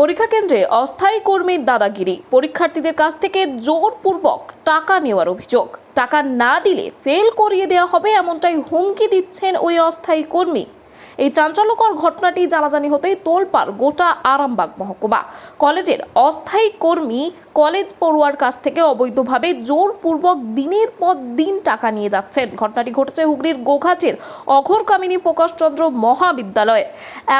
পরীক্ষা কেন্দ্রে অস্থায়ী কর্মীর দাদাগিরি। পরীক্ষার্থীদের কাছ থেকে জোরপূর্বক টাকা নেওয়ার অভিযোগ। টাকা না দিলে ফেল করিয়ে দেওয়া হবে এমনটাই হুমকি দিচ্ছেন ওই অস্থায়ী কর্মী। এই চাঞ্চল্যকর ঘটনাটি জানাজানি হতেই তোলপাড় গোটা আরামবাগ মহকুমা। কলেজের অস্থায়ী কর্মী কলেজ পড়ুয়ার কাছ থেকে অবৈধভাবে জোরপূর্বক দিনের পর দিন টাকা নিয়ে যাচ্ছেন। ঘটনাটি ঘটেছে হুগলির গোঘাটের অঘরকামিনী প্রকাশচন্দ্র মহাবিদ্যালয়ে।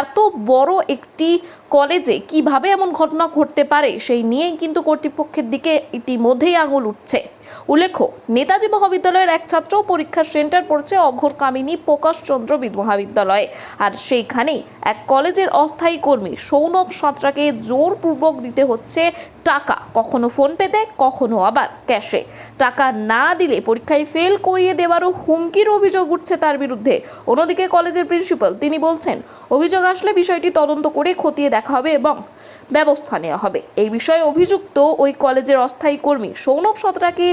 এত বড় একটি কলেজে কীভাবে এমন ঘটনা ঘটতে পারে, সেই নিয়েই কিন্তু কর্তৃপক্ষের দিকে ইতিমধ্যেই আঙুল উঠছে। উল্লেখ্য, নেতাজি মহাবিদ্যালয়ের এক ছাত্র পরীক্ষার সেন্টার পড়ছে অঘরকামিনী প্রকাশচন্দ্র বিদ মহাবিদ্যালয়ে। আর সেইখানেই এক কলেজের অস্থায়ী কর্মী সৌনভ সাঁতরাকে জোরপূর্বক দিতে হচ্ছে টাকা, কখনো ফোন পেতে, কখনো আবার ক্যাশে। টাকা না দিলে পরীক্ষায় ফেল করিয়ে দেওয়ারও হুমকির অভিযোগ উঠছে তার বিরুদ্ধে। অন্যদিকে কলেজের প্রিন্সিপাল, তিনি বলছেন, অভিযোগ আসলে বিষয়টি তদন্ত করে খতিয়ে দেখা হবে এবং ব্যবস্থা নেওয়া হবে। এই বিষয়ে অভিযুক্ত ওই কলেজের অস্থায়ী কর্মী সৌনভ সতরাকে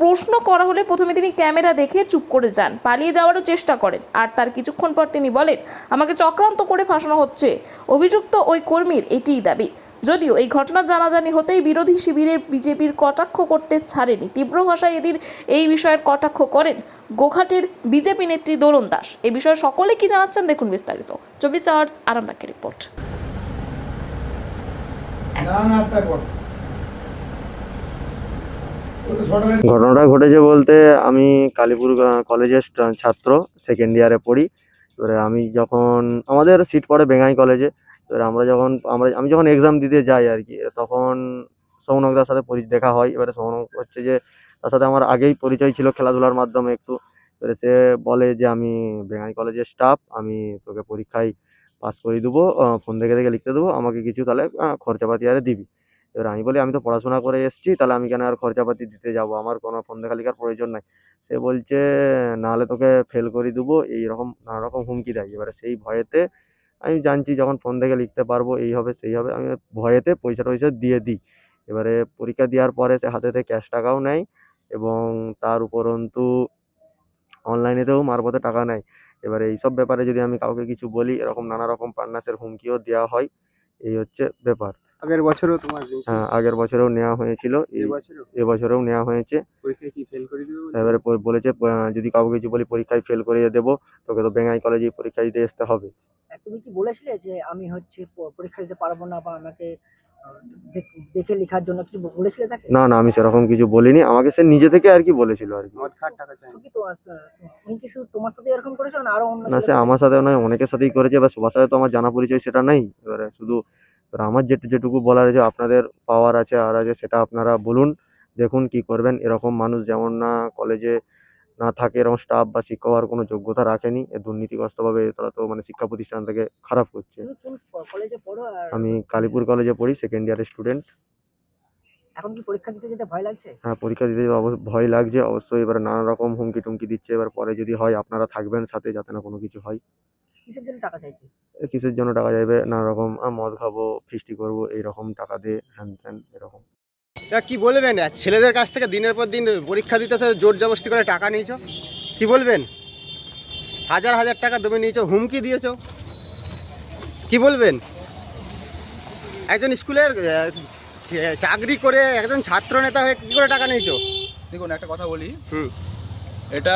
প্রশ্ন করা হলে প্রথমে তিনি ক্যামেরা দেখে চুপ করে যান, পালিয়ে যাওয়ারও চেষ্টা করেন। আর তার কিছুক্ষণ পর তিনি বলেন, আমাকে চক্রান্ত করে ফাঁসানো হচ্ছে। অভিযুক্ত ওই কর্মীর এটিই দাবি। যদিও এই ঘটনা জানাজানি হতেই বিরোধী শিবিরের বিজেপির কটাক্ষ করতে ছাড়েনি। তীব্র ভাষায় এদিন এই বিষয়ের কটাক্ষ করেন গোঘাটের বিজেপি নেত্রী দোলন দাস। এ বিষয়ে সকলে কি জানাচ্ছেন? দেখুন বিস্তারিত। চব্বিশ আওয়ার্স আরামবাগের রিপোর্ট না না আটটা কর ওই তো ছটা গাড়ি ঘটনাটা ঘটেছে বলতে আমি কালীপুর কলেজের ছাত্র সেকেন্ড ইয়ারে পড়ি। এবারে আমি যখন, আমাদের সিট পড়ে বেঙ্গাই কলেজে। এবারে আমরা যখন, আমরা, আমি যখন এক্সাম দিতে যাই আর কি, তখন সৌনকদার সাথে দেখা হয়। এবারে সৌনক হচ্ছে যে, তার সাথে আমার আগেই পরিচয় ছিল খেলাধুলার মাধ্যমে একটু। এবারে সে বলে যে, আমি বেঙ্গাই কলেজের স্টাফ আমি তোকে পরীক্ষায় পাস করিয়ে দেবো ফোন দেখে দেখে লিখতে দেবো, আমাকে কিছু তাহলে খরচাপাতি আরে দিবি। এবার আমি বলি, আমি তো পড়াশোনা করে এসেছি, তাহলে আমি কেন আর খরচাপাতি দিতে যাব? আমার কোনো ফোন দেখা লেখার প্রয়োজন নাই। সে বলছে, নাহলে তোকে ফেল করে দেবো। এইরকম নানা রকম হুমকি দেয়। এবারে সেই ভয়েতে আমি জানছি, যখন ফোন দেখে লিখতে পারব, এই হবে, সেই হবে, আমি ভয়েতে পয়সা টয়সা দিয়ে দিই। এবারে পরীক্ষা দেওয়ার পরে সে হাতেতে ক্যাশ টাকাও নেয় এবং তার উপরন্তু অনলাইনেতেও মারফতে টাকা নেয়। এবারে এইসব ব্যাপারে যদি আমি কাউকে কিছু বলি এরকম নানা রকম প্রাণনাশের হুমকিও দেওয়া হয় এই হচ্ছে ব্যাপার। আগের বছরও তোমার হ্যাঁ আগের বছরেও নেওয়া হয়েছিল এই এবছরও এবছরেও নেওয়া হয়েছে। পরীক্ষায় কি ফেল করে দিবে এবারে বলেছে যদি কাউকে কিছু বলি পরীক্ষায় ফেল করিয়ে দেবো তোকে তো বেঙ্গাই কলেজে পরীক্ষা দিতে আসতে হবে। তুমি কি বলেছিলে যে আমি হচ্ছে পরীক্ষা দিতে পারব না বা আমাকে দেখ- দেখে লেখার জন্য কিছু বলেছিলে তাকে? না না আমি সেরকম কিছু বলিনি। আমাকে সে নিজে থেকে আর কি বলেছিল আর কি। কি তোমার সাথে এরকম করেছ না আরও অন্য না সে আমার সাথে নয় অনেকের সাথেই করেছে এবার সবার সাথে তো আমার জানা পরিচয় সেটা নেই। এবারে শুধু এবার আমার যেটু যেটুকু বলার আছে আপনাদের পাওয়ার আছে আর আছে সেটা আপনারা বলুন দেখুন কি করবেন। এরকম মানুষ যেমন না কলেজে না থাকে এরকম স্টাফ বা শিক্ষক হওয়ার কোনো যোগ্যতা রাখেনি এ দুর্নীতিগ্রস্তভাবে তারা তো মানে শিক্ষা প্রতিষ্ঠানটাকে খারাপ করছে। আমি কালীপুর কলেজে পড়ি সেকেন্ড ইয়ারের স্টুডেন্ট এখন কি পরীক্ষা দিতে যেতে ভয় লাগছে? হ্যাঁ পরীক্ষা দিতে ভয় লাগছে অবশ্যই এবার নানা রকম হুমকি টুমকি দিচ্ছে এবার পরে যদি হয় আপনারা থাকবেন সাথে যাতে না কোনো কিছু হয়। কিসের জন্য টাকা চাইছে? কিসের জন্য টাকা চাইবে? নানা রকম মদ খাব ফিস্টি করব এইরকম টাকা দিয়ে হ্যান ত্যান এরকম। কি বলবেন? ছেলেদের কাছ থেকে দিনের পর দিন পরীক্ষা দিতে এসে জোর জবরদস্তি করে টাকা নিয়েছো? কি বলবেন? হাজার হাজার টাকা তুমি নিয়েছো হুমকি দিয়েছ? কি বলবেন? একজন স্কুলের চাকরি করে একজন ছাত্র নেতা হয়ে কি করে টাকা নিয়েছো? দেখুন একটা কথা বলি। হুম। এটা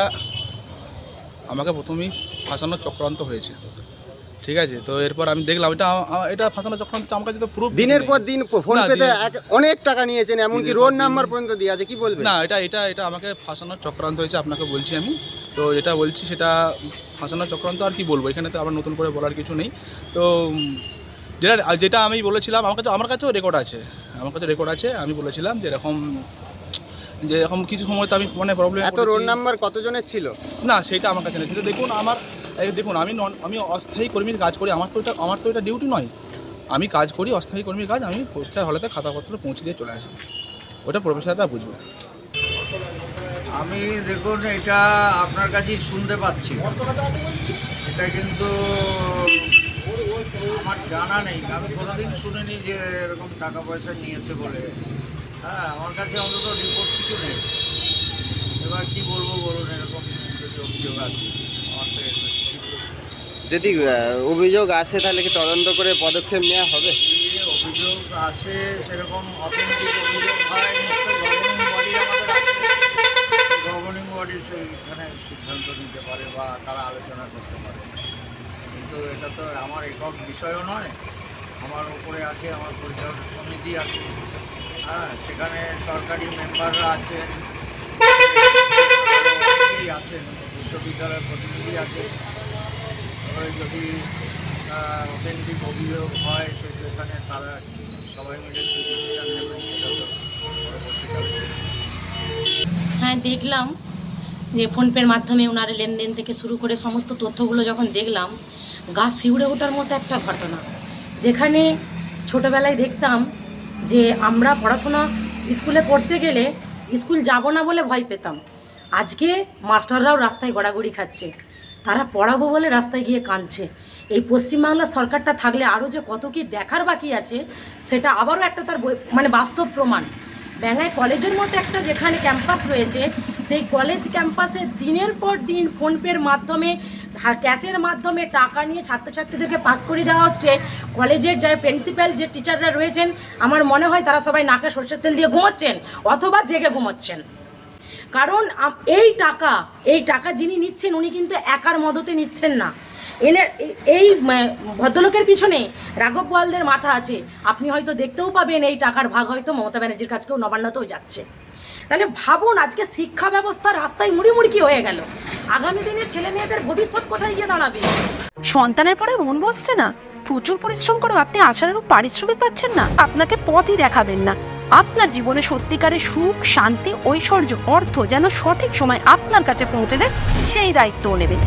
আমাকে প্রথমেই ফাঁসানোর চক্রান্ত হয়েছে। ঠিক আছে? তো এরপর আমি দেখলাম এটা এটা ফাঁসানোর চক্রান্ত আমার কাছে তো প্রুফ দিনের পর দিন ফোন পেতে অনেক টাকা নিয়েছেন এমনকি রোড নাম্বার পর্যন্ত দিয়ে আছে কি বলবেন? না এটা এটা এটা আমাকে ফাঁসানোর চক্রান্ত হয়েছে আপনাকে বলছি আমি। তো যেটা বলছি সেটা ফাঁসানোর চক্রান্ত আর কি বলব এখানে তো আবার নতুন করে বলার কিছু নেই। তো যেটা যেটা আমি বলেছিলাম আমার কাছে আমার কাছেও রেকর্ড আছে। আমার কাছে রেকর্ড আছে আমি বলেছিলাম যে এরকম যে এরকম কিছু সময় তো আমি মানে প্রবলেম এত রোড নাম্বার কতজনের ছিল? না সেটা আমার কাছে নেই। দেখুন আমার দেখুন, আমি নন আমি অস্থায়ী কর্মীর কাজ করি, আমার তো এটা আমার তো এটা ডিউটি নয়। আমি কাজ করি, অস্থায়ী কর্মীর কাজ, আমি পরীক্ষার হলেতে খাতাপত্র পৌঁছে দিয়ে চলে আসি। ওটা প্রফেসররা বুঝবে। আমি দেখুন, এটা আপনার কাছেই শুনতে পাচ্ছি। এটা কিন্তু আমার জানা নেই, আমি কোনোদিন শুনিনি যে এরকম টাকা পয়সা নিয়েছে বলে। হ্যাঁ আমার কাছে অন্তত রিপোর্ট কিছু নেই। এবার কী বলব বলুন, এরকম যদি অভিযোগ আসে আমার যদি অভিযোগ আসে তাহলে কি তদন্ত করে পদক্ষেপ নেওয়া হবে? অভিযোগ আসে, সেরকম অভিযোগ গভর্নিং বডি সিদ্ধান্ত নিতে পারে বা তারা আলোচনা করতে পারে। কিন্তু এটা তো আমার বিষয়ও নয়। আমার উপরে আছে, আমার সমিতি আছে। হ্যাঁ সেখানে সরকারি মেম্বাররা আছেন। আছেন, বিশ্ববিদ্যালয়ের প্রতিনিধি আছে এবারে যদি অথেন্টিক অভিযোগ হয়, সেখানে তারা সবাই মিলে হ্যাঁ দেখলাম যে ফোনপের মাধ্যমে ওনার লেনদেন থেকে শুরু করে সমস্ত তথ্যগুলো যখন দেখলাম, গা শিউড়ে ওঠার মতো একটা ঘটনা। যেখানে ছোটোবেলায় দেখতাম যে আমরা পড়াশোনা স্কুলে পড়তে গেলে স্কুল যাব না বলে ভয় পেতাম। আজকে মাস্টাররাও রাস্তায় গড়াগড়ি খাচ্ছে। তারা পড়াবো বলে রাস্তায় গিয়ে কাঁদছে। এই পশ্চিমবাংলার সরকারটা থাকলে আরও যে কত কি দেখার বাকি আছে, সেটা আবারও একটা তার মানে বাস্তব প্রমাণ। ব্যাঙ্গাই কলেজের মতো একটা যেখানে ক্যাম্পাস রয়েছে, সেই কলেজ ক্যাম্পাসে দিনের পর দিন ফোনপের মাধ্যমে ক্যাশের মাধ্যমে টাকা নিয়ে ছাত্রছাত্রীদেরকে পাস করে দেওয়া হচ্ছে। কলেজের যে প্রিন্সিপাল, যে টিচাররা রয়েছেন, আমার মনে হয় তারা সবাই নাকে সরষের তেল দিয়ে ঘুমোচ্ছেন, অথবা জেগে ঘুমোচ্ছেন। কারণ এই টাকা এই টাকা যিনি নিচ্ছেন, উনি কিন্তু একার মদতে নিচ্ছেন না। এনে, এই ভদ্রলোকের পিছনে রাঘব গোয়ালদের মাথা আছে। আপনি হয়তো দেখতেও পাবেন এই টাকার ভাগ হয়তো মমতা ব্যানার্জির কাছেও নবান্নতেও যাচ্ছে। তাহলে ভাবুন, আজকে শিক্ষা ব্যবস্থা রাস্তায় মুড়ি মুড়কি হয়ে গেল। আগামী দিনে ছেলে মেয়েদের ভবিষ্যৎ কোথায় গিয়ে দাঁড়াবে? সন্তানের পরে মন বসছে না। প্রচুর পরিশ্রম করেও আপনি আশানুরূপ পারিশ্রমিক পাচ্ছেন না। আপনাকে পথই দেখাবেন না। আপনার জীবনে সত্যিকারের সুখ, শান্তি, ঐশ্বর্য, অর্থ যেন সঠিক সময় আপনার কাছে পৌঁছে দেয়, সেই দায়িত্বও নেবেন।